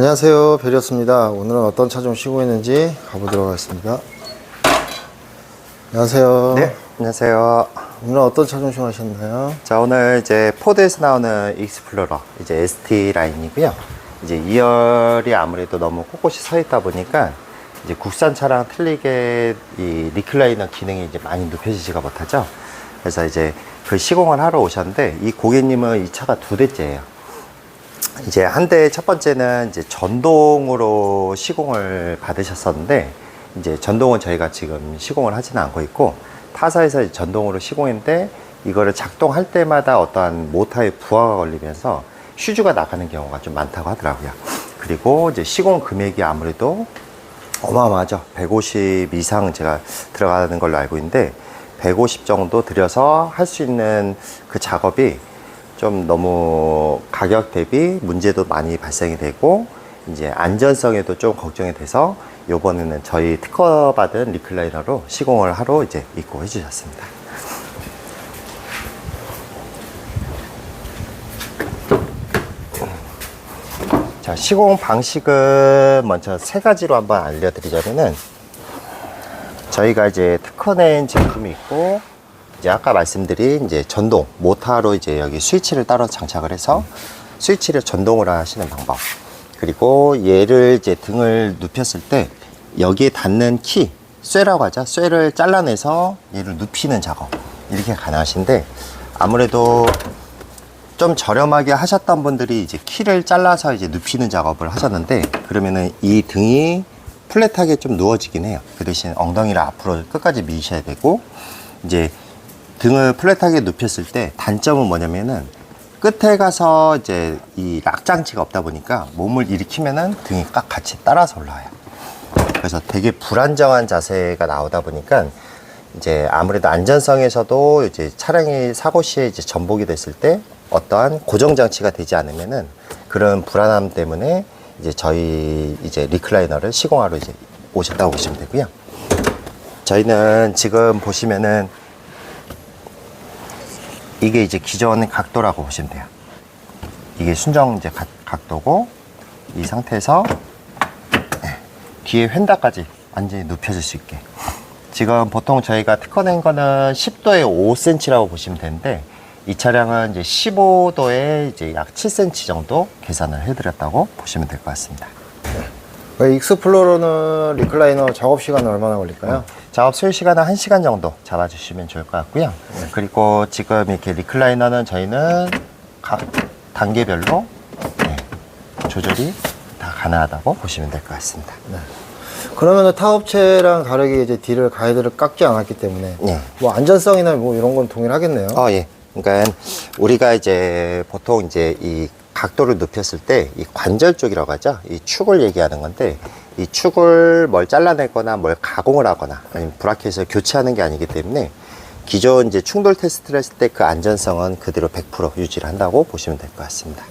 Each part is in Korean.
안녕하세요 별이었습니다 오늘은 어떤 차 좀 쉬고 있는지 가보도록 하겠습니다 안녕하세요 네, 안녕하세요. 오늘은 어떤 차좀 쉬하셨나요? 자, 오늘 이제 포드에서 나오는 익스플로러, 이제 ST 라인이고요. 이제 2열이 아무래도 너무 꼿꼿이 서 있다 보니까 이제 국산 차랑 틀리게 이 리클라이너 기능이 이제 많이 눕혀지지가 못하죠. 그래서 이제 그 시공을 하러 오셨는데 이 고객님은 이 차가 두 대째예요. 이제 한 대 첫 번째는 이제 전동으로 시공을 받으셨었는데 이제 전동은 저희가 지금 시공을 하지는 않고 있고 타사에서 전동으로 시공했는데 이거를 작동할 때마다 어떠한 모터의 부하가 걸리면서 휴즈가 나가는 경우가 좀 많다고 하더라고요. 그리고 이제 시공 금액이 아무래도 어마어마하죠. 150 이상 제가 들어가는 걸로 알고 있는데 150 정도 들여서 할 수 있는 그 작업이 좀 너무 가격 대비 문제도 많이 발생이 되고 이제 안전성에도 좀 걱정이 돼서 요번에는 저희 특허 받은 리클라이너로 시공을 하러 이제 입고 해주셨습니다. 자, 시공 방식은 먼저 세 가지로 한번 알려드리자면은 저희가 이제 특허낸 제품이 있고 이제 아까 말씀드린 이제 전동 모터로 이제 여기 스위치를 따로 장착을 해서 스위치를 전동으로 하시는 방법. 그리고 얘를 이제 등을 눕혔을 때 여기에 닿는 키 쇠라고 하죠. 쇠를 잘라내서 얘를 눕히는 작업. 이렇게 가능하신데 아무래도 좀 저렴하게 하셨던 분들이 이제 키를 잘라서 이제 눕히는 작업을 하셨는데 그러면은 이 등이 플랫하게 좀 누워지긴 해요. 그 대신 엉덩이를 앞으로 끝까지 미셔야 되고 이제 등을 플랫하게 눕혔을 때 단점은 뭐냐면은 끝에 가서 이제 이 락장치가 없다 보니까 몸을 일으키면은 등이 깍 같이 따라서 올라와요. 그래서 되게 불안정한 자세가 나오다 보니까 이제 아무래도 안전성에서도 이제 차량이 사고 시에 이제 전복이 됐을 때 어떠한 고정 장치가 되지 않으면은 그런 불안함 때문에 이제 저희 이제 리클라이너를 시공하러 이제 오셨다고 보시면 되고요. 저희는 지금 보시면은 이게 이제 기존 각도라고 보시면 돼요. 이게 순정 이제 각, 각도고 이 상태에서 네, 뒤에 휀다까지 완전히 눕혀질 수 있게. 지금 보통 저희가 특허 낸 거는 10도에 5cm라고 보시면 되는데 이 차량은 이제 15도에 이제 약 7cm 정도 계산을 해드렸다고 보시면 될 것 같습니다. 그 익스플로러는 리클라이너 작업 시간은 얼마나 걸릴까요? 작업 소요 시간은 1시간 정도 잡아주시면 좋을 것 같고요. 그리고 지금 이렇게 리클라이너는 저희는 각 단계별로 네, 조절이 다 가능하다고 보시면 될 것 같습니다. 그러면은 타 업체랑 다르게 이제 뒤를 가이드를 깎지 않았기 때문에 네. 뭐 안전성이나 뭐 이런 건 동일하겠네요. 어, 예. 그러니까 우리가 이제 보통 이제 이 각도를 눕혔을 때 이 관절 쪽이라고 하죠. 이 축을 얘기하는 건데 이 축을 뭘 잘라내거나 뭘 가공을 하거나 아니면 브라켓을 교체하는 게 아니기 때문에 기존 이제 충돌 테스트를 했을 때 그 안전성은 그대로 100% 유지를 한다고 보시면 될 것 같습니다.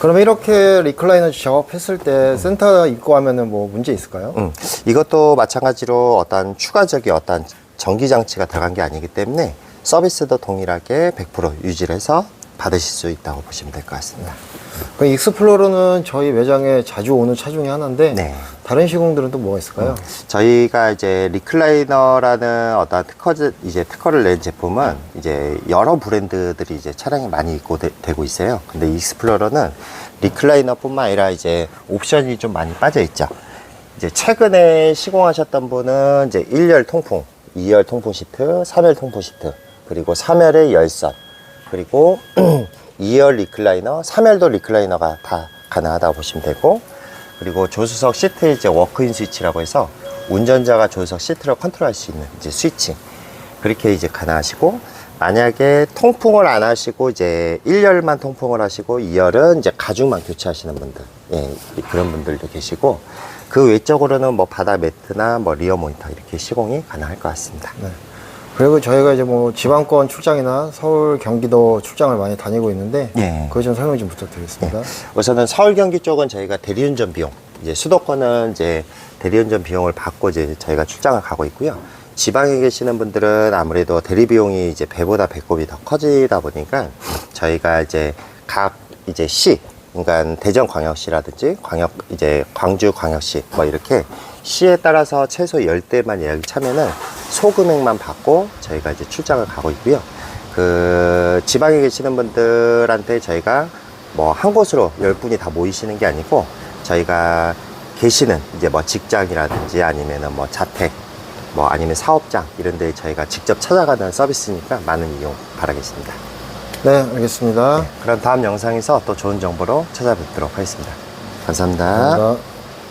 그러면 이렇게 리클라이너 작업했을 때 센터 입고 하면은 뭐 문제 있을까요? 음, 이것도 마찬가지로 어떤 추가적인 어떤 전기 장치가 들어간 게 아니기 때문에 서비스도 동일하게 100% 유지를 해서 받으실 수 있다고 보시면 될 것 같습니다. 그 익스플로러는 저희 매장에 자주 오는 차 중에 하나인데 네. 다른 시공들은 또 뭐가 있을까요? 저희가 이제 리클라이너라는 어떤 특허 이제 특허를 낸 제품은 이제 여러 브랜드들이 이제 차량에 많이 입고 되, 고 있어요. 근데 익스플로러는 리클라이너뿐만 아니라 이제 옵션이 좀 많이 빠져 있죠. 이제 최근에 시공하셨던 분은 이제 1열 통풍, 2열 통풍 시트, 3열 통풍 시트, 그리고 3열의 열선, 그리고 2열 리클라이너, 3열도 리클라이너가 다 가능하다고 보시면 되고, 그리고 조수석 시트 이제 워크인 스위치라고 해서 운전자가 조수석 시트를 컨트롤할 수 있는 이제 스위칭 그렇게 이제 가능하시고 만약에 통풍을 안 하시고 이제 1열만 통풍을 하시고 2열은 이제 가죽만 교체하시는 분들 예, 그런 분들도 계시고 그 외적으로는 뭐 바닥 매트나 뭐 리어 모니터 이렇게 시공이 가능할 것 같습니다. 네. 그리고 저희가 이제 뭐 지방권 출장이나 서울, 경기도 출장을 많이 다니고 있는데 예. 그거 좀 설명 좀 부탁드리겠습니다. 우선은 서울 경기 쪽은 저희가 대리운전 비용, 이제 수도권은 이제 대리운전 비용을 받고 이제 저희가 출장을 가고 있고요. 지방에 계시는 분들은 아무래도 대리 비용이 이제 배보다 배꼽이 더 커지다 보니까 저희가 이제 각 이제 시 그러니까 대전광역시라든지 광역 이제 광주광역시 뭐 이렇게 시에 따라서 최소 10대만 예약이 차면은 소금액만 받고 저희가 이제 출장을 가고 있고요. 그 지방에 계시는 분들한테 저희가 뭐 한 곳으로 10분이 다 모이시는 게 아니고 저희가 계시는 이제 뭐 직장이라든지 아니면은 뭐 자택 뭐 아니면 사업장 이런 데 저희가 직접 찾아가는 서비스니까 많은 이용 바라겠습니다. 네, 알겠습니다. 그럼 다음 영상에서 또 좋은 정보로 찾아뵙도록 하겠습니다. 감사합니다. 감사합니다.